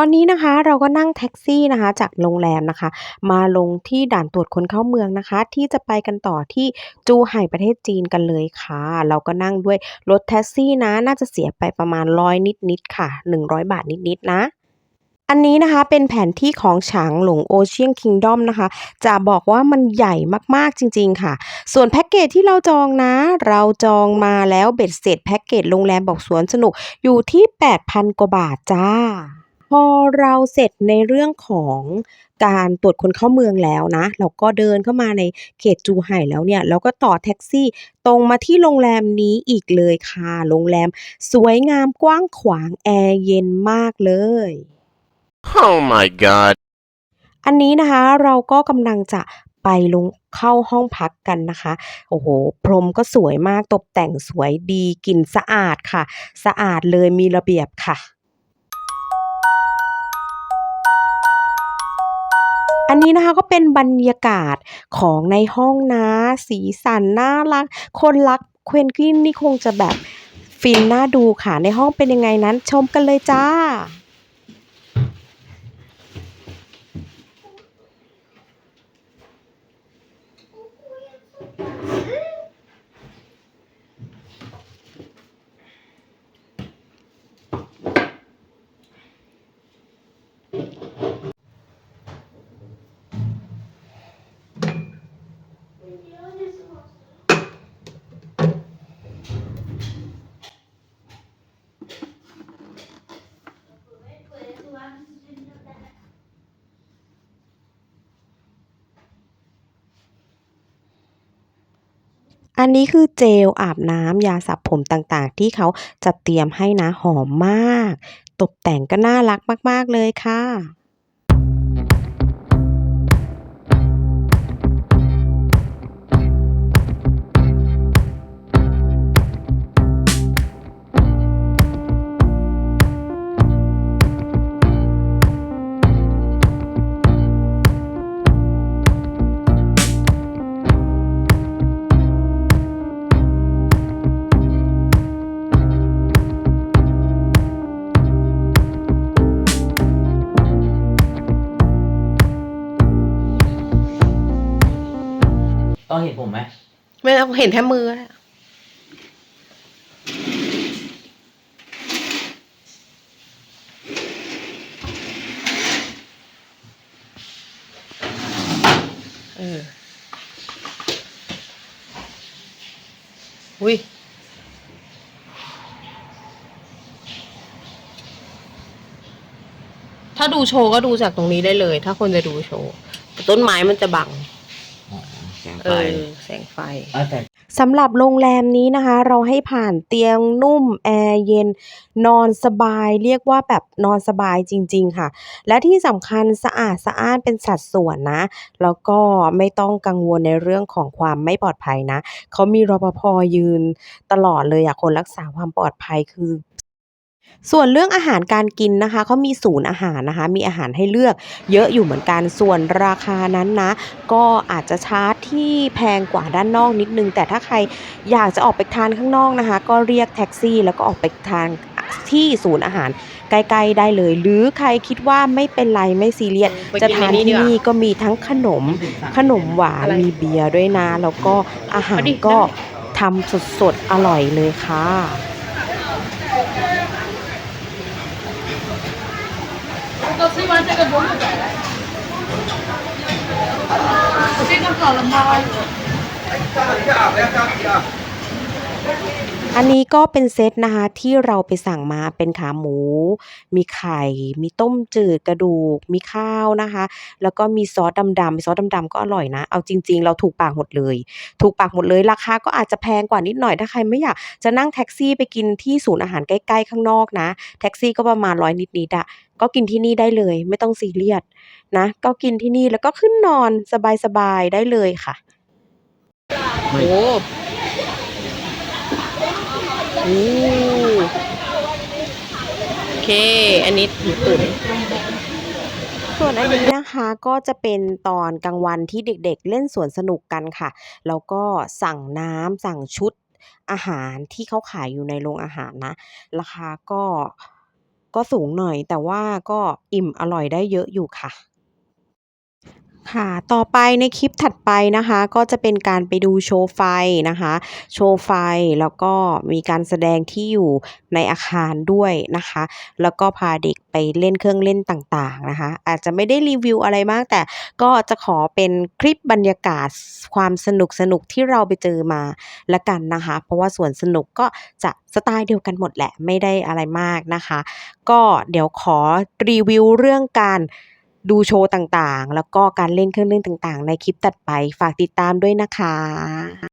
ตอนนี้นะคะเราก็นั่งแท็กซี่นะคะจากโรงแรมนะคะ มาลงที่ด่านตรวจคนเข้าเมืองนะคะ ที่จะไปกันต่อที่จูไห่ประเทศจีนกันเลยค่ะ เราก็นั่งด้วยรถแท็กซี่นะ น่าจะเสียไปประมาณ100นิดๆค่ะ 100 บาทนิดๆนะอันนี้นะคะเป็นแผนที่ของฉางหลง Ocean Kingdom นะคะ จะบอกว่ามันใหญ่มากๆจริงๆค่ะ ส่วนแพ็กเกจที่เราจองนะ เราจองมาแล้วเบ็ดเสร็จแพ็กเกจโรงแรมบอกสวนสนุกอยู่ที่ 8,000 กว่าบาทจ้า พอเราเสร็จในเรื่องของการตรวจคนเข้าเมืองแล้วนะ เราก็เดินเข้ามาในเขตจูไห่แล้วเนี่ย เราก็ต่อแท็กซี่ตรงมาที่โรงแรมนี้อีกเลยค่ะ โรงแรมสวยงามกว้างขวางแอร์เย็นมากเลย Oh my god. อันนี้นะคะเราก็กำลังจะไปลงเข้าห้องพักกันนะคะ โอ้โห พรมก็สวยมากตกแต่งสวยดีกลิ่นสะอาดค่ะ สะอาดเลยมีระเบียบค่ะ อันนี้นะคะก็เป็นบรรยากาศของในห้องนะ สีสันน่ารัก คนรักเควนกวินนี่คงจะแบบฟินน่าดูค่ะ ในห้องเป็นยังไงนั้นชมกันเลยจ้า อันนี้คือเจลอาบน้ำยาสระผมต่างๆ ที่เขาจัดเตรียมให้นะหอมมาก ตกแต่งก็น่ารักมากๆเลยค่ะ ต้องเห็นผมไหมไม่ต้องเห็นแค่มืออะเออ อุ้ย ถ้าดูโชว์ก็ดูจากตรงนี้ได้เลย ถ้าคนจะดูโชว์แต่ต้นไม้มันจะบังอ๋อแสง ไฟอแสงไฟ เออแต่สำหรับโรงแรมนี้นะคะ เราให้ผ่านเตียงนุ่มแอร์เย็น นอนสบาย เรียกว่าแบบนอนสบายจริง ๆ ค่ะ และที่สำคัญสะอาดสะอ้านเป็นสัดส่วนนะ แล้วก็ไม่ต้องกังวลในเรื่องของความไม่ปลอดภัยนะ เขามีรปภยืนตลอดเลยอะคนรักษาความปลอดภัยคือ ส่วนเรื่องอาหารการกินนะคะเขามีศูนย์อาหารนะคะ มีอาหารให้เลือกเยอะอยู่เหมือนกันส่วนราคานั้นนะ ก็อาจจะชาร์จที่แพงกว่าด้านนอกนิดนึง แต่ถ้าใครอยากจะออกไปทานข้างนอกนะคะ ก็เรียกแท็กซี่ แล้วก็ออกไปทานที่ศูนย์อาหารใกล้ๆได้เลย หรือใครคิดว่าไม่เป็นไรไม่ซีเรียสจะทานที่นี่ก็มีทั้งขนมขนมหวานมีเบียร์ด้วยนะ แล้วก็อาหารก็ทำสดๆอร่อยเลยค่ะ Thank you. อันนี้ก็เป็นเซตนะคะที่เราไปสั่งมาเป็นขาหมู มีไข่ มีต้มจืดกระดูก มีข้าวนะคะ แล้วก็มีซอสดำๆมีซอสดำๆก็อร่อยนะ เอาจริง ๆ เราถูกปากหมดเลย ถูกปากหมดเลยราคาก็อาจจะแพงกว่านิดหน่อยถ้าใครไม่อยากจะนั่งแท็กซี่ไปกินที่ศูนย์อาหารใกล้ๆข้างนอกนะ แท็กซี่ก็ประมาณร้อยนิดๆอะก็กินที่นี่ได้เลย ไม่ต้องซีเรียสนะ ก็กินที่นี่แล้วก็ขึ้นนอนสบายๆได้เลยค่ะโอ้ โอเค อันนี้หมูตุ๋นส่วนอันนี้นะคะก็จะเป็นตอนกลางวันที่เด็กๆ เล่นสวนสนุกกันค่ะ แล้วก็สั่งน้ำสั่งชุดอาหารที่เขาขายอยู่ในโรงอาหารนะ ราคาก็ก็สูงหน่อย แต่ว่าก็อิ่มอร่อยได้เยอะอยู่ค่ะ ค่ะ ต่อไปในคลิปถัดไปนะคะ ก็จะเป็นการไปดูโชว์ไฟนะคะ โชว์ไฟแล้วก็มีการแสดงที่อยู่ในอาคารด้วยนะคะ แล้วก็พาเด็กไปเล่นเครื่องเล่นต่างๆนะคะ อาจจะไม่ได้รีวิวอะไรมาก แต่ก็จะขอเป็นคลิปบรรยากาศความสนุกๆที่เราไปเจอมาล้วกันนะคะ เพราะว่าสวนสนุกก็จะสไตล์เดียวกันหมดแหละไม่ได้อะไรมากนะคะ ก็เดี๋ยวขอรีวิวเรื่องการ ดูโชว์ต่างๆ แล้วก็การเล่นเครื่องเล่นต่างๆ ในคลิปตัดไปฝากติดตามด้วยนะคะ